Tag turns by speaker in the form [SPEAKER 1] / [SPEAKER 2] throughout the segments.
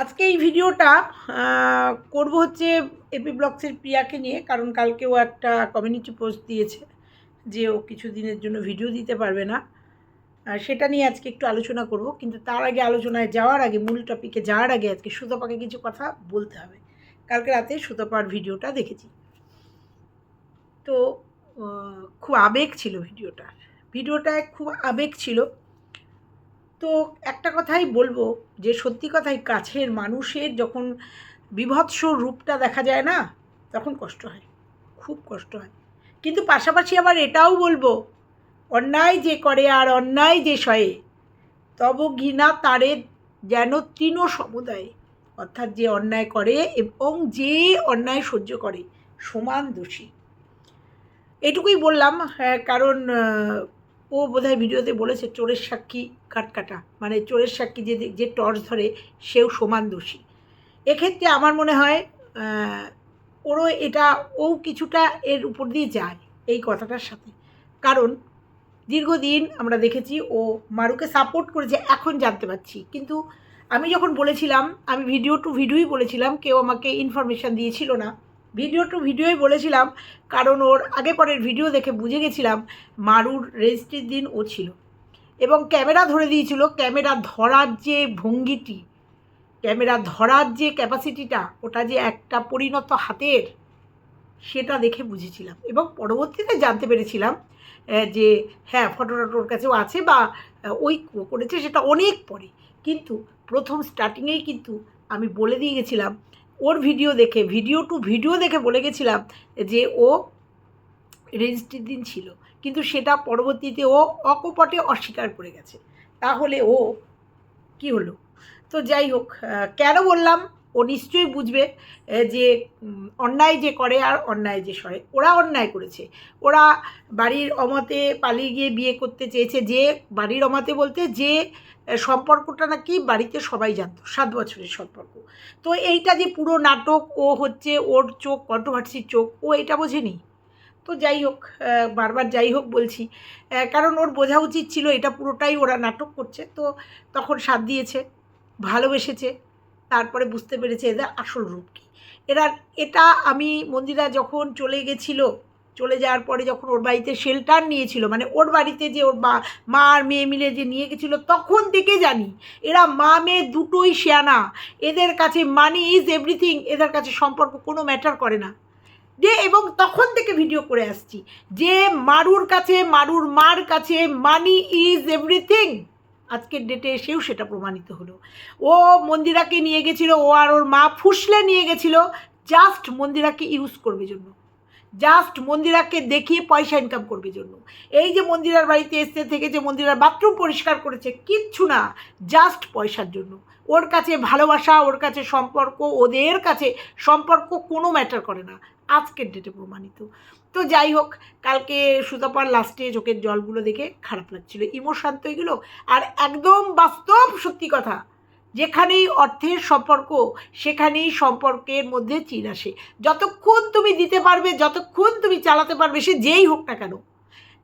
[SPEAKER 1] আজকে এই ভিডিওটা করব হচ্ছে এপি ব্লগসের প্রিয়াকে নিয়ে, কারণ কালকে ও একটা কমিউনিটি পোস্ট দিয়েছে যে ও কিছু দিনের জন্য ভিডিও দিতে পারবে না। সেটা নিয়ে আজকে একটু আলোচনা করব, কিন্তু তার আগে আলোচনায় যাওয়ার আগে, মূল টপিকে যাওয়ার আগে আজকে সুতপাকে কিছু কথা বলতে হবে। কালকে রাতে সুতপার ভিডিওটা দেখেছি। তো খুব আবেগ ছিল ভিডিওটা ভিডিওটায় খুব আবেগ ছিল। তো একটা কথাই বলব যে সত্যি কথাই কাছের মানুষের যখন বিভৎস রূপটা দেখা যায় না তখন কষ্ট হয় খুব কষ্ট হয়। কিন্তু পাশাপাশি আবার এটাও বলব অন্যায় যে করে আর অন্যায় যে সয়ে তব ঘৃণা তারে যেন তৃণ সমুদায়। অর্থাৎ যে অন্যায় করে এবং যে অন্যায় সহ্য করে সমান দোষী। এটুকুই বললাম হ্যাঁ, কারণ ও বোধহয় ভিডিওতে বলেছে, চোরের সাক্ষী কাটকাটা। মানে চোরের সাক্ষী যে যে টর্চ ধরে সেও সমান দোষী। এক্ষেত্রে আমার মনে হয় ওরও এটা, ও কিছুটা এর উপর দিয়ে যায় এই কথাটার সাথে। কারণ দীর্ঘদিন আমরা দেখেছি, ও মারুকে সাপোর্ট করেছে, এখন জানতে পারছি। কিন্তু আমি যখন বলেছিলাম, আমি ভিডিও টু ভিডিওই বলেছিলাম, কেউ আমাকে ইনফরমেশান দিয়েছিল না। ভিডিও টু ভিডিওই বলেছিলাম, কারণ ওর আগে পরের ভিডিও দেখে বুঝে গেছিলাম মারুর রেজিস্ট্রির দিন ও ছিল। এবং ক্যামেরা ধরে দিয়েছিল, ক্যামেরা ধরার যে ভঙ্গিটি, ক্যামেরা ধরার যে ক্যাপাসিটিটা, ওটা যে একটা পরিণত হাতের, সেটা দেখে বুঝেছিলাম। এবং পরবর্তীতে জানতে পেরেছিলাম যে হ্যাঁ ফটোটা ওর কাছেও আছে বা ওই করেছে সেটা অনেক পরে। কিন্তু প্রথম স্টার্টিংয়েই কিন্তু আমি বলে দিয়ে গেছিলাম ওর ভিডিও দেখে ভিডিও টু ভিডিও দেখে বলে গেছিলাম যে ও রেজিস্ট্রির দিন ছিল। কিন্তু সেটা পরবর্তীতে ও অকপটে অস্বীকার করে গেছে। তাহলে ও কি হলো? তো যাই হোক কেন বললাম? ও নিশ্চয়ই বুঝবে যে অন্যায় যে করে আর অন্যায় যে সরে। ওরা অন্যায় করেছে। ওরা বাড়ির অমতে পালিয়ে গিয়ে বিয়ে করতে চেয়েছে যে, বাড়ির অমতে বলতে যে সম্পর্কটা নাকি বাড়িতে সবাই জানতো, সাত বছরের সম্পর্ক। তো এইটা যে পুরো নাটক, ও হচ্ছে ওর চোখ, কন্ট্রোভার্সির চোখ, ও এটা বোঝেনি। তো যাই হোক বারবার যাই হোক বলছি কারণ ওর বোঝা উচিত ছিল এটা পুরোটাই ওরা নাটক করছে। তো তখন সাথ দিয়েছে, ভালোবেসেছে তারপরে বুঝতে পেরেছে এদের আসল রূপ কী। এরা, এটা আমি মন্দিরা যখন চলে গেছিল, চলে যাওয়ার পরে যখন ওর বাড়িতে শেল্টার নিয়েছিল মানে ওর বাড়িতে যে ওর বা মা আর মেয়ে মিলে যে নিয়ে গেছিল, তখন থেকে জানি এরা মা, মেয়ে দুটোই শেয়ানা। এদের কাছে মানি ইজ এভরিথিং এদের কাছে সম্পর্ক কোনো ম্যাটার করে না। যে, এবং তখন থেকে ভিডিও করে আসছি যে, মারুর কাছে, মারুর মার কাছে মানি ইজ এভরিথিং আজকের ডেটে এসেও সেটা প্রমাণিত হলো। ও মন্দিরাকে নিয়ে গেছিল, ও আর ওর মা ফুসলে নিয়ে গেছিল জাস্ট মন্দিরাকে ইউজ করবে জন্য। জাস্ট মন্দিরাকে দেখিয়ে পয়সা ইনকাম করবে জন্য। এই যে মন্দিরার বাড়িতে এসতে থেকে যে মন্দিরার বাথরুম পরিষ্কার করেছে, কিচ্ছু না জাস্ট পয়সার জন্য। ওর কাছে ভালোবাসা, ওর কাছে সম্পর্ক, ওদের কাছে সম্পর্ক কোনো ম্যাটার করে না। আজকের ডেটে প্রমাণিত। তো যাই হোক, কালকে সুতাপার লাস্টে চোখের জলগুলো দেখে খারাপ লাগছিল। ইমোশান তো এগুলো। আর একদম বাস্তব সত্যি কথা, যেখানেই অর্থের সম্পর্ক, সেখানেই সম্পর্কের মধ্যে চিন আসে। যতক্ষণ তুমি দিতে পারবে, যতক্ষণ তুমি চালাতে পারবে, সে যেই হোক না কেন,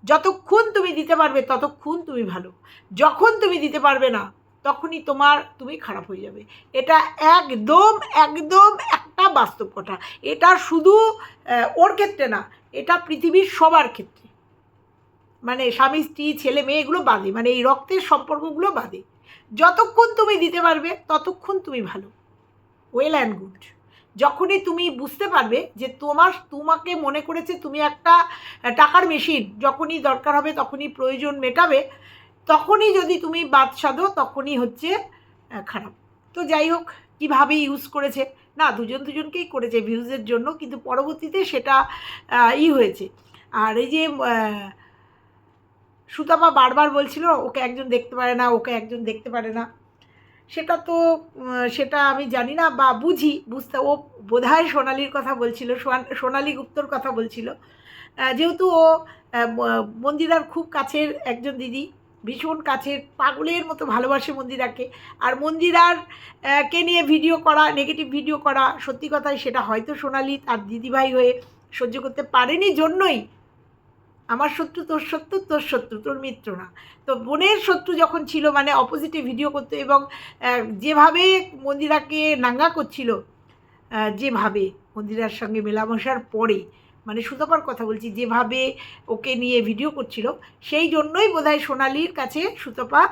[SPEAKER 1] যতক্ষণ তুমি দিতে পারবে, ততক্ষণ তুমি ভালো। যখন তুমি দিতে পারবে না, তখনই তোমার, তুমি খারাপ হয়ে যাবে। এটা একদম একদম একটা বাস্তব কথা এটা শুধু ওর ক্ষেত্রে না, এটা পৃথিবীর সবার ক্ষেত্রে। মানে স্বামী, স্ত্রী, ছেলে, মেয়ে এগুলো বাদে মানে এই রক্তের সম্পর্কগুলো বাদে। যতক্ষণ তুমি দিতে পারবে, ততক্ষণ তুমি ভালো। ওয়েল অ্যান্ড গুড যখনই তুমি বুঝতে পারবে যে তোমার, তোমাকে মনে করেছে তুমি একটা টাকার মেশিন যখনই দরকার হবে, তখনই প্রয়োজন মেটাবে, তখনই যদি তুমি বাদ সাধো, তখনই হচ্ছে খারাপ। তো যাই হোক, কীভাবে ইউজ করেছে না, দুজন দুজনকেই করেছে ভিউজের জন্য, কিন্তু পরবর্তীতে সেটা ই হয়েছে। আর এই যে সুতাপা বারবার বলছিল, ওকে একজন দেখতে পারে না, ওকে একজন দেখতে পারে না। সেটা তো সেটা আমি জানি না বা বুঝি, বুঝতে, ও বোধহয় সোনালির কথা বলছিল সোনালি গুপ্তর কথা বলছিল। যেহেতু ও মন্দিরার খুব কাছের একজন দিদি ভীষণ কাছের পাগলের মতো ভালোবাসে মন্দিরাকে। আর মন্দিরার কে নিয়ে ভিডিও করা নেগেটিভ ভিডিও করা, সত্যি কথাই সেটা হয়তো সোনালি তার দিদিভাই হয়ে সহ্য করতে পারেনি জন্যই। আমার শত্রু তোর শত্রু তোর শত্রু, তোর মিত্র না। তো বোনের শত্রু যখন ছিল মানে অপোজিটে ভিডিও করতো এবং যেভাবে মন্দিরাকে নাঙ্গা করছিল যেভাবে মন্দিরার সঙ্গে মেলামেশার পরে মানে সুতপার কথা বলছি, যেভাবে ওকে নিয়ে ভিডিও করছিল, সেই জন্যই বোধহয় সোনালির কাছে সুতপা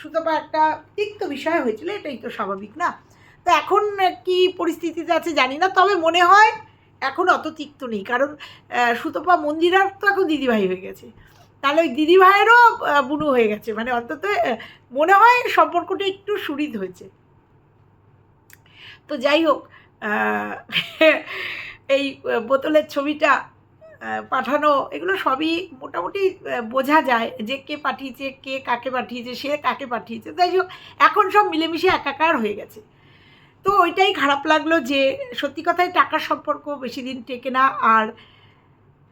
[SPEAKER 1] সুতপা একটা তিক্ত বিষয় হয়েছিল, এটাই তো স্বাভাবিক না? তো এখন কি পরিস্থিতিতে আছে জানি না, তবে মনে হয় এখন অত তিক্ত নেই, কারণ সুতপা মন্দিরার তো এখন দিদিভাই হয়ে গেছে। তাহলে ওই দিদিভাইয়েরও বুনু হয়ে গেছে মানে অন্তত মনে হয় সম্পর্কটা একটু সুরিত হয়েছে। তো যাই হোক এই বোতলের ছবিটা পাঠানো, এগুলো সবই মোটামুটি বোঝা যায় যে কে পাঠিয়েছে, কে কাকে পাঠিয়েছে, সে কাকে পাঠিয়েছে। তাই হোক, এখন সব মিলেমিশে একাকার হয়ে গেছে। তো ওইটাই খারাপ লাগল যে সত্যি কথাই টাকার সম্পর্ক বেশি দিন টেকে না, আর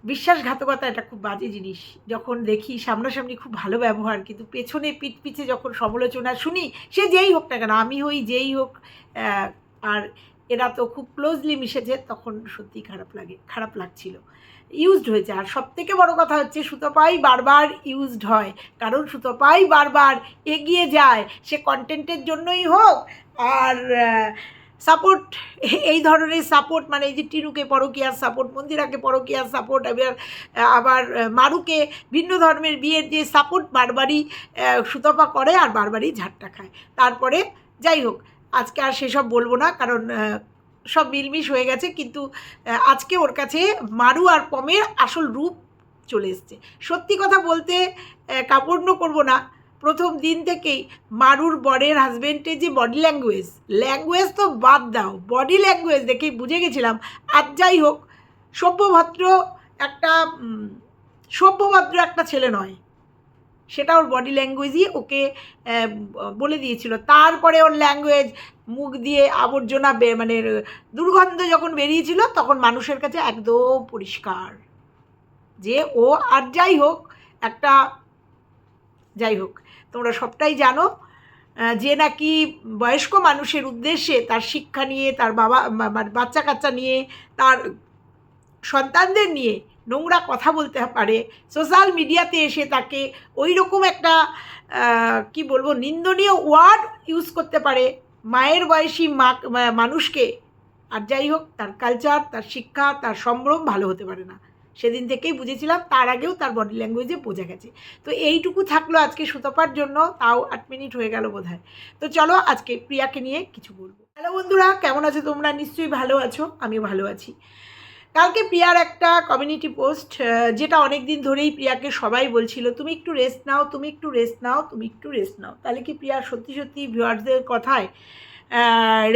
[SPEAKER 1] বিশ্বাসঘাতকতা এটা খুব বাজে জিনিস। যখন দেখি সামনাসামনি খুব ভালো ব্যবহার, কিন্তু পেছনে পিঠ পিছে যখন সমালোচনা শুনি, সে যেই হোক না কেন, আমি হই, যেই হোক আর এরা তো খুব ক্লোজলি মিশেছে তখন সত্যি খারাপ লাগে, খারাপ লাগছিল। ইউজড হয়েছে। আর সব থেকে বড় কথা হচ্ছে সুতপাই বারবার ইউজড হয়। কারণ সুতপাই বারবার এগিয়ে যায়। সে কন্টেন্টের জন্যই হোক আর সাপোর্ট এই ধরনের সাপোর্ট মানে এই যে টিনুকে পরকিয়ার সাপোর্ট মন্দিরাকে পরকিয়ার সাপোর্ট এবার আবার মারুকে ভিন্ন ধর্মের বিয়ের যে সাপোর্ট বারবারই সুতপা করে আর বারবারই ঝাট্টা খায়। তারপরে যাই হোক আজকে আর সেসব বলব না, কারণ সব মিলমিশ হয়ে গেছে, কিন্তু আজকে ওর কাছে মারু আর পমের আসল রূপ চলে এসছে। সত্যি কথা বলতে কাপড় করব না। প্রথম দিন থেকেই মারুর বরের হাজবেন্ডের যে বডি ল্যাঙ্গুয়েজ ল্যাঙ্গুয়েজ তো বাদ দাও বডি ল্যাঙ্গুয়েজ দেখেই বুঝে গেছিলাম। আর যাই হোক, সভ্যভদ্র একটা সভ্যভদ্র একটা ছেলে নয়। সেটা ওর বডি ল্যাঙ্গুয়েজই ওকে বলে দিয়েছিল। তারপরে ওর ল্যাঙ্গুয়েজ মুখ দিয়ে আবর্জনা মানে দুর্গন্ধ যখন বেরিয়েছিল, তখন মানুষের কাছে একদম পরিষ্কার। যে ও, আর যাই হোক, একটা, যাই হোক, তোমরা সবটাই জানো যে নাকি বয়স্ক মানুষের উদ্দেশ্যে তার শিক্ষা নিয়ে, তার বাবা বাচ্চা কাচ্চা নিয়ে, তার সন্তানদের নিয়ে নোংরা কথা বলতে পারে। সোশ্যাল মিডিয়াতে এসে তাকে ওই রকম একটা কি বলব, নিন্দনীয় ওয়ার্ড ইউজ করতে পারে। মায়ের বয়সী মা মানুষকে। আর যাই হোক, তার কালচার, তার শিক্ষা, তার সম্ভ্রম ভালো হতে পারে না। সেদিন থেকেই বুঝেছিলাম, তার আগেও তার বডি ল্যাঙ্গুয়েজে বোঝা গেছে। তো এইটুকু থাকল আজকে সুতপার জন্য, তাও আট মিনিট হয়ে গেল বোধ তো চলো আজকে প্রিয়াকে নিয়ে কিছু বলব। হ্যালো বন্ধুরা, কেমন আছো তোমরা? নিশ্চয়ই ভালো আছো, আমিও ভালো আছি। কালকে প্রিয়ার একটা কমিউনিটি পোস্ট যেটা অনেক দিন ধরেই প্রিয়াকে সবাই বলছিল, তুমি একটু রেস্ট নাও, তুমি একটু রেস্ট নাও, তুমি একটু রেস্ট নাও। তাহলে কি প্রিয়া সত্যি সত্যি ভিউয়ার্সদের কথায়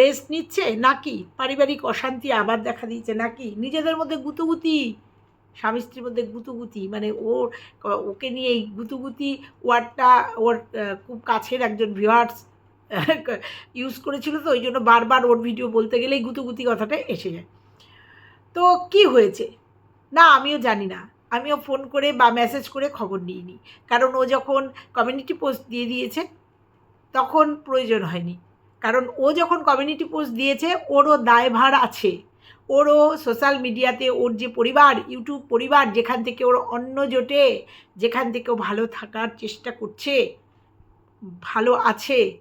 [SPEAKER 1] রেস্ট নিচ্ছে? নাকি পারিবারিক অশান্তি আবার দেখা দিচ্ছে নাকি নিজেদের মধ্যে গুতুগুতি, স্বামী স্ত্রীর মধ্যে গুতুগুতি? মানে ওর ওকে নিয়ে এই গুতুগুতি ওয়ার্ডটা, ওর খুব কাছের একজন ভিউয়ার্স ইউজ করেছিল তো, ওই জন্য বারবার ওর ভিডিও বলতে গেলেই গুতুগুতি কথাটা এসে যায়। তো কি হয়েছে? না, আমিও জানি না। আমিও ফোন করে বা মেসেজ করে খবর নিইনি। কারণ ও যখন কমিউনিটি পোস্ট দিয়ে দিয়েছে, তখন প্রয়োজন হয়নি। কারণ ও যখন কমিউনিটি পোস্ট দিয়েছে, ওরও দায়ভার আছে। ওরও সোশ্যাল মিডিয়াতে ওর যে পরিবার ইউটিউব পরিবার, যেখান থেকে ওর অন্য জোটে, যেখান থেকে ও ভালো থাকার চেষ্টা করছে, ভালো আছে,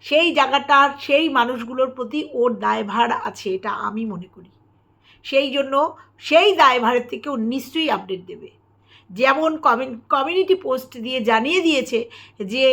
[SPEAKER 1] সেই জায়গাটার, সেই মানুষগুলোর প্রতি ওর দায়ভার আছে, এটা আমি মনে করি। সেই জন্য সেই দায়ভারের থেকে ও নিশ্চয়ই আপডেট দেবে। যেমন কমিউনিটি পোস্ট দিয়ে জানিয়ে দিয়েছে যে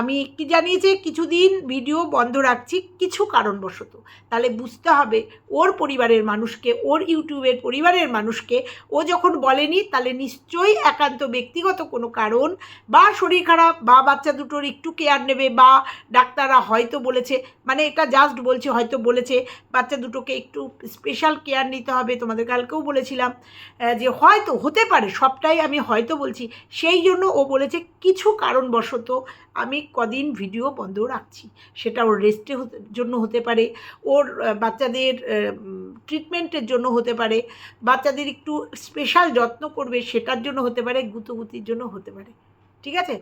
[SPEAKER 1] আমি কি জানিয়েছে কিছুদিন ভিডিও বন্ধ রাখছি কিছু কারণবশত। তাহলে বুঝতে হবে ওর পরিবারের মানুষকে, ওর ইউটিউবের পরিবারের মানুষকে, ও যখন বলেনি তাহলে নিশ্চয়ই একান্ত ব্যক্তিগত কোনো কারণ বা শরীর খারাপ বা বাচ্চা দুটোর একটু কেয়ার নেবে বা ডাক্তাররা হয়তো বলেছে মানে এটা জাস্ট বলছে, হয়তো বলেছে, বাচ্চা দুটোকে একটু স্পেশাল কেয়ার নিতে হবে। তোমাদের কালকেও বলেছিলাম যে হয়তো, হতে পারে, সবটাই আমি হয়তো বলছি। সেই জন্য ও বলেছে কিছু কারণবশত আমি কদিন ভিডিও বন্ধ রাখছি। সেটা ওর রেস্টে জন্য হতে পারে, ওর বাচ্চাদের ট্রিটমেন্টের জন্য হতে পারে, বাচ্চাদের একটু স্পেশাল যত্ন করবে, সেটার জন্য হতে পারে, গুতুগুতির জন্য হতে পারে। ঠিক আছে?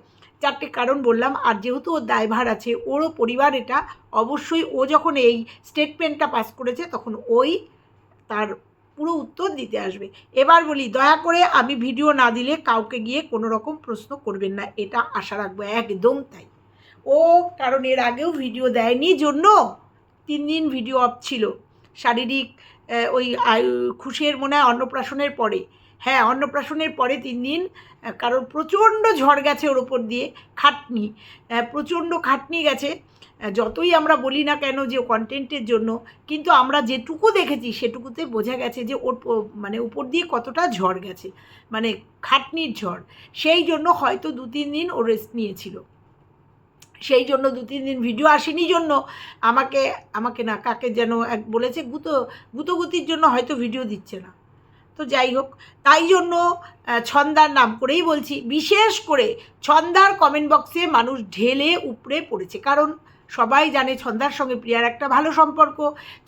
[SPEAKER 1] চারটে কারণ বললাম, আর যেহেতু ওর দায়ভার আছে, ওরও পরিবার এটা অবশ্যই, ও যখন এই স্টেটমেন্টটা পাস করেছে, তখন ওই তার পুরো উত্তর দিতে আসবে। এবার বলি, দয়া করে আমি ভিডিও না দিলে কাউকে গিয়ে কোনো রকম প্রশ্ন করবেন না, এটা আশা রাখব একদম তাই। ও, কারণ এর আগেও ভিডিও দেয়নি, জন্য তিন দিন ভিডিও অফ ছিল। শারীরিক ওই খুশির মনে হয় অন্নপ্রাশনের পরে। হ্যাঁ অন্নপ্রাশনের পরে তিন দিন কারণ প্রচণ্ড ঝড় গেছে ওর ওপর দিয়ে, খাটনি। প্রচণ্ড খাটনি গেছে। যতই আমরা বলি না কেন যে কন্টেন্টের জন্য, কিন্তু আমরা যেটুকু দেখেছি সেটুকুতে বোঝা গেছে যে ওর মানে উপর দিয়ে কতটা ঝড় গেছে মানে খাটনির ঝড়। সেই জন্য হয়তো দু তিন দিন ও রেস্ট নিয়েছিল। সেই জন্য দু, তিন দিন ভিডিও আসেনি জন্য আমাকে আমাকে না, কাকে যেন এক বলেছে, গুতো, গুতোগুতির জন্য হয়তো ভিডিও দিচ্ছে না। তো যাই হোক, তাই জন্য ছন্দার নাম করেই বলছি, বিশেষ করে ছন্দার কমেন্ট বক্সে মানুষ ঢেলে উপড়ে পড়েছে। কারণ সবাই জানে ছন্দার সঙ্গে প্রিয়ার একটা ভালো সম্পর্ক।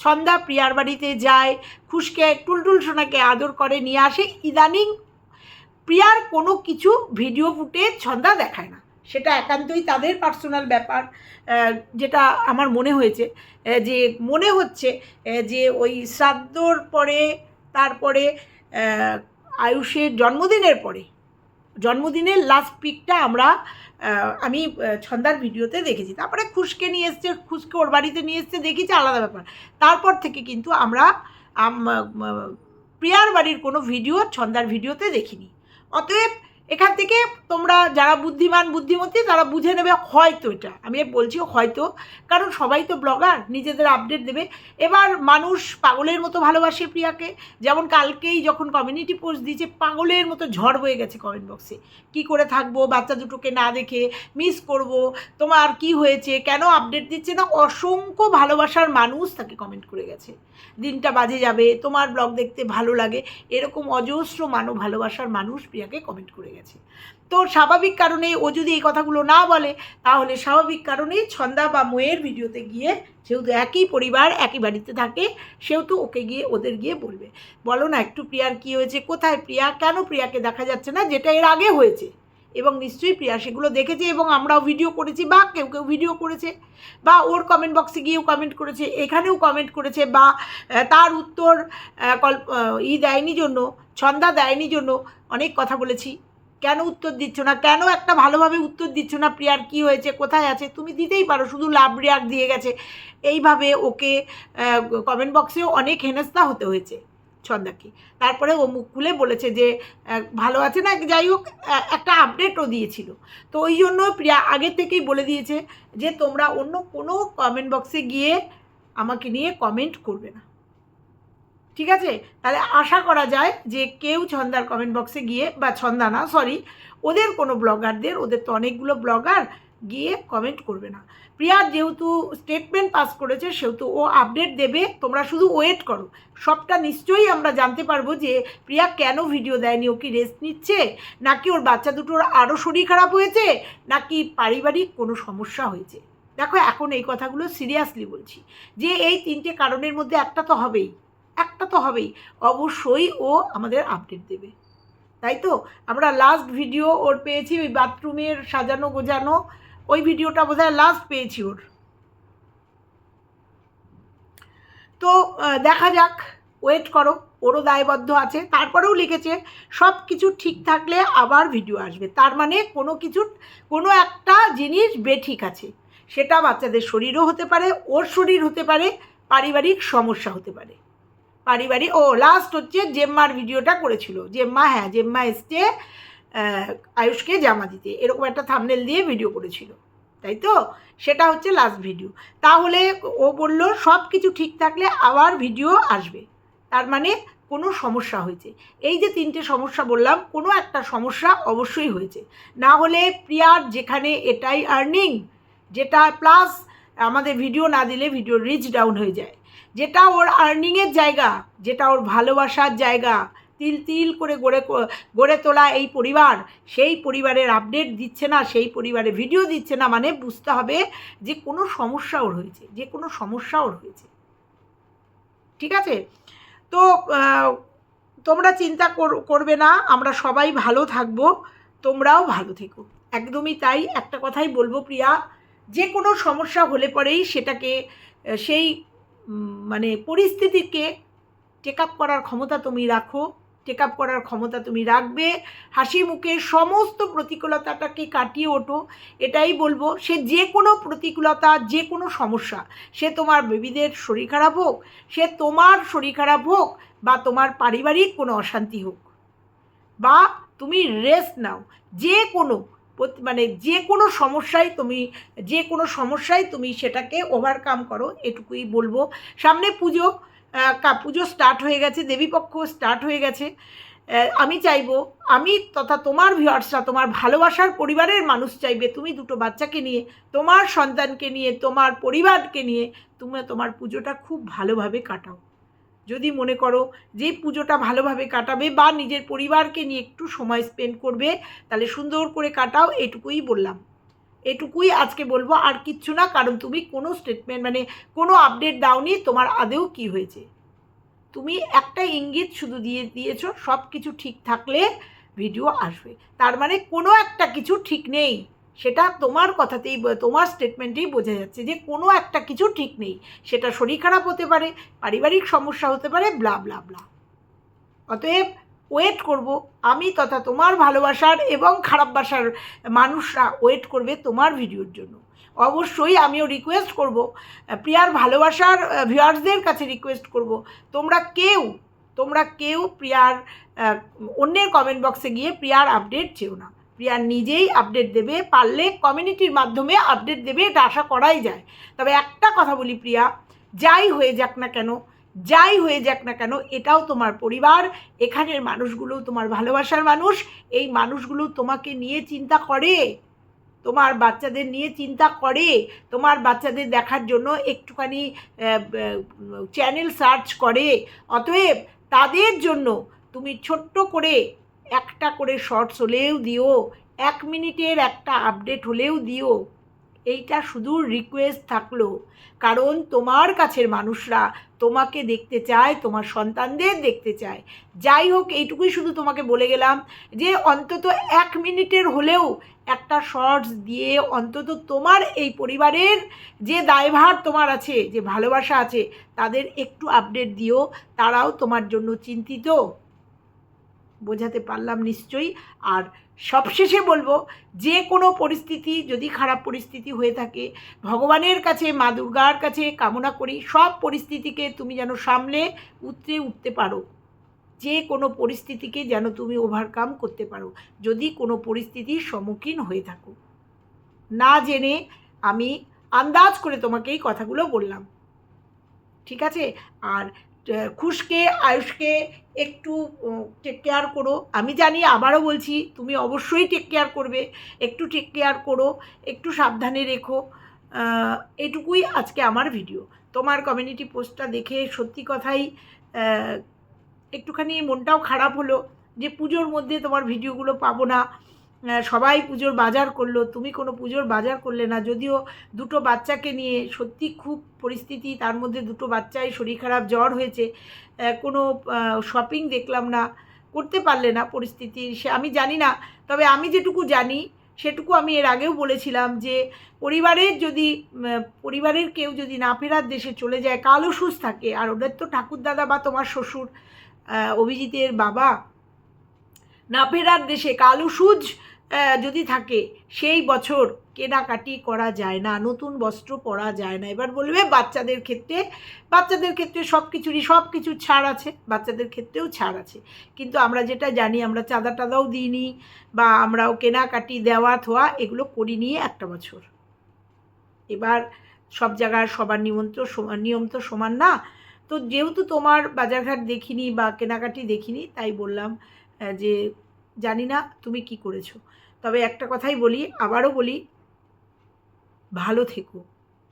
[SPEAKER 1] ছন্দা প্রিয়ার বাড়িতে যায়, খুশকে টুলটুল সোনাকে আদর করে, নিয়ে আসে। ইদানিং প্রিয়ার কোনো কিছু ভিডিও ফুটে ছন্দা দেখায় না। সেটা একান্তই তাদের পার্সোনাল ব্যাপার যেটা আমার মনে হয়েছে যে মনে হচ্ছে যে ওই শ্রাদ্ধর পরে, তারপরে আয়ুষের জন্মদিনের পরে, জন্মদিনের লাস্ট পিকটা আমরা আমি ছন্দার ভিডিওতে দেখেছি। তারপরে খুশকে নিয়ে এসছে, খুশকে ওর বাড়িতে নিয়ে এসছে, দেখেছি আলাদা ব্যাপার। তারপর থেকে কিন্তু আমরা, আম- আম- প্রিয়ার বাড়ির কোনো ভিডিও ছন্দার ভিডিওতে দেখিনি। অতএব এখান থেকে তোমরা যারা বুদ্ধিমান, বুদ্ধিমতী, তারা বুঝে নেবে হয়তো এটা। আমি বলছি হয়তো, কারণ সবাই তো ব্লগার নিজেদের আপডেট দেবে। এবার মানুষ পাগলের মতো ভালোবাসে প্রিয়াকে। যেমন কালকেই যখন কমিউনিটি পোস্ট দিয়েছে, পাগলের মতো ঝড় বয়ে গেছে কমেন্ট বক্সে কি করে থাকব, বাচ্চা দুটোকে না দেখে মিস করব, তোমার কি হয়েছে, কেন আপডেট দিচ্ছে না? অসংখ্য ভালোবাসার মানুষ তাকে কমেন্ট করে গেছে। দিনটা বাজে যাবে, তোমার ব্লগ দেখতে ভালো লাগে। এরকম অজস্র মানব ভালোবাসার মানুষ প্রিয়াকে কমেন্ট করে গেছে। তো স্বাভাবিক কারণে ও যদি এই কথাগুলো না বলে, তাহলে স্বাভাবিক কারণে ছন্দা বা মোয়ের ভিডিওতে গিয়ে যেহেতু একই পরিবার, একই বাড়িতে থাকে, সেহেতু ওকে গিয়ে ওদের গিয়ে বলবে। বলো না, একটু প্রিয়ার কী হয়েছে? কোথায় প্রিয়া? কেন প্রিয়াকে দেখা যাচ্ছে না? যেটা এর আগে হয়েছে। এবং নিশ্চয়ই প্রিয়া সেগুলো দেখেছে এবং আমরাও ভিডিও করেছি বা কেউ কেউ ভিডিও করেছে বা ওর কমেন্ট বক্সে গিয়েও কমেন্ট করেছে, এখানেও কমেন্ট করেছে বা তার উত্তর কল্প ই দেয়নি জন্য, ছন্দা দেয়নি জন্য অনেক কথা বলেছি। কেন উত্তর দিচ্ছ না? কেন একটা ভালোভাবে উত্তর দিচ্ছ না? প্রিয়ার কি হয়েছে? কোথায় আছে? তুমি দিতেই পারো, শুধু লাভ রিয়াক দিয়ে গেছে। এইভাবে ওকে কমেন্ট বক্সেও অনেক হেনস্থা হতে হয়েছে ছন্দাকে। তারপরে ও মুখ খুলে বলেছে যে ভালো আছে না? যাই হোক একটা আপডেটও দিয়েছিল। তো ওই জন্য প্রিয়া আগে থেকেই বলে দিয়েছে যে, তোমরা অন্য কোনো কমেন্ট বক্সে গিয়ে আমাকে নিয়ে কমেন্ট করবে না। ঠিক আছে? তাহলে আশা করা যায় যে কেউ ছন্দার কমেন্ট বক্সে গিয়ে, বা ছন্দা না সরি ওদের কোনো ব্লগারদের ওদের তো অনেকগুলো ব্লগার গিয়ে কমেন্ট করবে না। প্রিয়ার যেহেতু স্টেটমেন্ট পাস করেছে, সেহেতু ও আপডেট দেবে, তোমরা শুধু ওয়েট করো। সবটা নিশ্চয়ই আমরা জানতে পারব যে প্রিয়া কেন ভিডিও দেয়নি, ও কি রেস্ট নিচ্ছে? নাকি ওর বাচ্চা দুটোর আরও শরীর খারাপ হয়েছে? নাকি পারিবারিক কোনো সমস্যা হয়েছে? দেখো, এখন এই কথাগুলো সিরিয়াসলি বলছি। যে এই তিনটে কারণের মধ্যে একটা তো হবেই। একটা তো হবেই। অবশ্যই ও আমাদের আপডেট দেবে। তাই তো? আমরা লাস্ট ভিডিও ওর পেয়েছি, ওই বাথরুমের সাজানো গোজানো ওই ভিডিওটা বোধহয় লাস্ট পেয়েছি ওর। তো দেখা যাক ওয়েট করো, ওরও দায়বদ্ধ আছে, তারপরেও লিখেছে, সব কিছু ঠিক থাকলে আবার ভিডিও আসবে। তার মানে কোনো কিছু, কোনো একটা জিনিস বেঠিক আছে। সেটা বাচ্চাদের শরীরও হতে পারে, ওর শরীর হতে পারে, পারিবারিক সমস্যা হতে পারে। পারিবারিক ও লাস্ট হচ্ছে জেম্মার ভিডিওটা করেছিল। জেম্মা হ্যাঁ জেম্মা এসছে আয়ুষকে জামা দিতে। এরকম একটা থামনেল দিয়ে ভিডিও করেছিল। তাই তো? সেটা হচ্ছে লাস্ট ভিডিও তাহলে ও বলল, সব কিছু ঠিক থাকলে আবার ভিডিও আসবে। তার মানে কোনো সমস্যা হয়েছে। এই যে তিনটে সমস্যা বললাম, কোনো একটা সমস্যা অবশ্যই হয়েছে। না হলে প্রিয়ার যেখানে এটাই আর্নিং যেটা প্লাস আমাদের ভিডিও না দিলে ভিডিও রিচ ডাউন হয়ে যায়। যেটা ওর আর্নিংয়ের জায়গা, যেটা ওর ভালোবাসার জায়গা, তিল তিল করে গড়ে গড়ে তোলা এই পরিবার, সেই পরিবারের আপডেট দিচ্ছে না, সেই পরিবারে ভিডিও দিচ্ছে না মানে বুঝতে হবে যে কোনো সমস্যা ওর হয়েছে, যে কোনো সমস্যা ওর হয়েছে। ঠিক আছে? তো তোমরা চিন্তা কর- করবে না, আমরা সবাই ভালো থাকব, তোমরাও ভালো থেকো। একদমই তাই, একটা কথাই বলব প্রিয়া, যে কোনো সমস্যা হলে পরেই সেটাকে, সেই মানে পরিস্থিতিকে টেক আপ করার ক্ষমতা তুমি রাখো টেক আপ করার ক্ষমতা তুমি রাখবে, হাসি মুখে সমস্ত প্রতিকূলতাটাকে কাটিয়ে ওঠো, এটাই বলব, সে যে কোনো প্রতিকূলতা যে কোনো সমস্যা, সে তোমার বেবিদের শরীর খারাপ হোক, সে তোমার শরীর খারাপ হোক, বা তোমার পারিবারিক কোনো অশান্তি হোক, বা তুমি রেস্ট নাও যে কোনো মানে যে কোনো সমস্যায় তুমি, যে কোনো সমস্যায় তুমি সেটাকে ওভারকাম করো, এটুকুই বলব। সামনে পুজো পুজো স্টার্ট হয়ে গেছে, দেবীপক্ষ স্টার্ট হয়ে গেছে। আমি চাইব, আমি তথা তোমার ভিউয়ার্সরা তোমার ভালোবাসার পরিবারের মানুষ চাইবে, তুমি দুটো বাচ্চাকে নিয়ে, তোমার সন্তানকে নিয়ে, তোমার পরিবারকে নিয়ে তুমি তোমার পুজোটা খুব ভালোভাবে কাটাও। যদি মনে করো যে পুজোটা ভালোভাবে কাটাবে বা নিজের পরিবারকে নিয়ে একটু সময় স্পেন্ড করবে, তাহলে সুন্দর করে কাটাও, এটুকুই বললাম। এটুকুই আজকে বলব, আর কিচ্ছু না, কারণ তুমি কোনো স্টেটমেন্ট মানে কোনো আপডেট দাওনি, তোমার আদেও কি হয়েছে। তুমি একটা ইঙ্গিত শুধু দিয়ে দিয়েছ সব কিছু ঠিক থাকলে ভিডিও আসবে। তার মানে কোনো একটা কিছু ঠিক নেই। সেটা তোমার কথাতেই তোমার স্টেটমেন্টেই বোঝা যাচ্ছে যে কোনো একটা কিছু ঠিক নেই। সেটা শরীর খারাপ হতে পারে, পারিবারিক সমস্যা হতে পারে ব্লা ব্লা ব্লা অতএব ওয়েট করব। আমি তথা তোমার ভালোবাসার এবং খারাপ বাসার মানুষরা ওয়েট করবে তোমার ভিডিওর জন্য। অবশ্যই আমিও রিকোয়েস্ট করব। প্রিয়ার ভালোবাসার ভিউয়ার্সদের কাছে রিকোয়েস্ট করব। তোমরা কেউ তোমরা কেউ প্রিয়ার অন্যের কমেন্ট বক্সে গিয়ে প্রিয়ার আপডেট চেও না। প্রিয়া নিজেই আপডেট দেবে, পারলে কমিউনিটির মাধ্যমে আপডেট দেবে, এটা আশা করাই যায়। তবে একটা কথা বলি প্রিয়া, যাই হয়ে যাক না কেন, যাই হয়ে যাক না কেন, এটাও তোমার পরিবার, এখানের মানুষগুলো তোমার ভালোবাসার মানুষ, এই মানুষগুলো তোমাকে নিয়ে চিন্তা করে, তোমার বাচ্চাদের নিয়ে চিন্তা করে, তোমার বাচ্চাদের দেখার জন্য একটুখানি চ্যানেল সার্চ করে। অতএব তাদের জন্য তুমি ছোট্ট করে একটা করে শর্টস হলেও দিও, এক মিনিটের একটা আপডেট হলেও দিও। এইটা শুধু রিকোয়েস্ট থাকল, কারণ তোমার কাছের মানুষরা তোমাকে দেখতে চায়, তোমার সন্তানদের দেখতে চায়। যাই হোক, এইটুকুই শুধু তোমাকে বলে গেলাম যে অন্তত এক মিনিটের হলেও একটা শর্টস দিয়ে অন্তত তোমার এই পরিবারের যে দায়ভার তোমার আছে, যে ভালোবাসা আছে, তাদের একটু আপডেট দিও। তারাও তোমার জন্য চিন্তিত। বোঝাতে পারলাম নিশ্চয়ই। আর সবশেষে বলব, যে কোনো পরিস্থিতি যদি খারাপ পরিস্থিতি হয়ে থাকে, ভগবানের কাছে, মা দুর্গার কাছে কামনা করি, সব পরিস্থিতিকে তুমি যেন সামলে উতরে উঠতে পারো। যে কোনো পরিস্থিতিকে যেন তুমি ওভারকাম করতে পারো। যদি কোনো পরিস্থিতির সম্মুখীন হয়ে থাকো। না জেনে আমি আন্দাজ করে তোমাকে এই কথাগুলো বললাম। ঠিক আছে? আর খুশকে, আয়ুষকে একটু টেক কেয়ার করো। আমি জানি, আবারও বলছি, তুমি অবশ্যই টেক কেয়ার করবে। একটু টেক কেয়ার করো, একটু সাবধানে রেখো। এটুকুই আজকে আমার ভিডিও তোমার কমিউনিটি পোস্টটা দেখে সত্যি কথাই একটুখানি মনটাও খারাপ হলো যে পুজোর মধ্যে তোমার ভিডিওগুলো পাবো না। সবাই পুজোর বাজার করল, তুমি কোনো পুজোর বাজার করলে না। যদিও দুটো বাচ্চাকে নিয়ে সত্যি খুব পরিস্থিতি, তার মধ্যে দুটো বাচ্চাই শরীর খারাপ, জ্বর হয়েছে কোনো শপিং দেখলাম না, করতে পারলে না পরিস্থিতি। সে, আমি জানি না, তবে আমি যেটুকু জানি, সেটুকু আমি এর আগেও বলেছিলাম যে, পরিবারের যদি পরিবারের কেউ যদি না ফেরার দেশে চলে যায়, কালো সুস থাকে। আর ওদের তো ঠাকুরদাদা বা তোমার শ্বশুর অভিজিতের বাবা, না ফেরার দেশে, কালো সুজ যদি থাকে, সেই বছর কেনাকাটি করা যায় না, নতুন বস্ত্র পরা যায় না। এবার বলবে বাচ্চাদের ক্ষেত্রে বাচ্চাদের ক্ষেত্রে সব কিছুরই, সব কিছুর ছাড় আছে, বাচ্চাদের ক্ষেত্রেও ছাড় আছে। কিন্তু আমরা যেটা জানি, আমরা চাঁদা টাদাও দিইনি বা আমরাও কেনাকাটি, দেওয়া, থোয়া এগুলো করি নিয়ে একটা বছর। এবার সব জায়গার সবার নিমন্ত্রণ সমান, নিয়ম তো সমান না। তো যেহেতু তোমার বাজারঘাট দেখিনি বা কেনাকাটি দেখিনি, তাই বললাম যে জানি না তুমি কি করেছ। তবে একটা কথাই বলি, আবারও বলি, ভালো থেকো,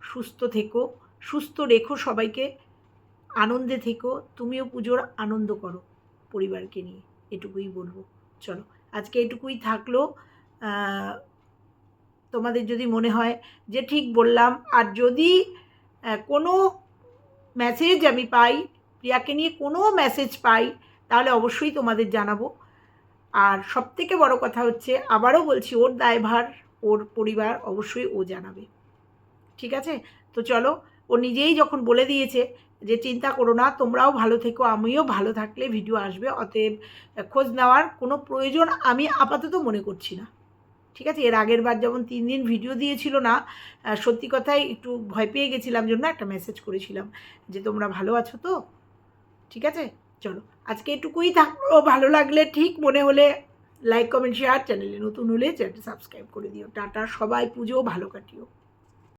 [SPEAKER 1] সুস্থ থেকো, সুস্থ রেখো সবাইকে, আনন্দে থেকো, তুমিও পুজোর আনন্দ করো পরিবারকে নিয়ে, এটুকুই বলব। চলো, আজকে এটুকুই থাকল তোমাদের যদি মনে হয় যে ঠিক বললাম, আর যদি কোনো মেসেজ আমি পাই, প্রিয়াকে নিয়ে কোনো মেসেজ পাই, তাহলে অবশ্যই তোমাদের জানাব। আর সবথেকে বড় কথা হচ্ছে, আবারও বলছি, ওর দায়ভার, ওর পরিবার অবশ্যই ও জানাবে। ঠিক আছে? তো চলো, ও নিজেই যখন বলে দিয়েছে যে, চিন্তা করো না, তোমরাও ভালো থেকো, আমিও ভালো থাকলে ভিডিও আসবে, অতএব খোঁজ নেওয়ার কোনো প্রয়োজন আমি আপাতত মনে করছি না। ঠিক আছে? এর আগের বার যেমন তিন দিন ভিডিও দিয়েছিল না সত্যি কথাই একটু ভয় পেয়ে গেছিলাম, জন্য একটা মেসেজ করেছিলাম যে, তোমরা ভালো আছো তো? ঠিক আছে? চলো, আজকে এটুকুই থাকল ভালো লাগলে ঠিক মনে হলে লাইক কমেন্ট শেয়ার চ্যানেলে নতুন হলে চ্যানেলটা সাবস্ক্রাইব করে দিও। টাটা, সবাই, পুজো ভালো কাটিও।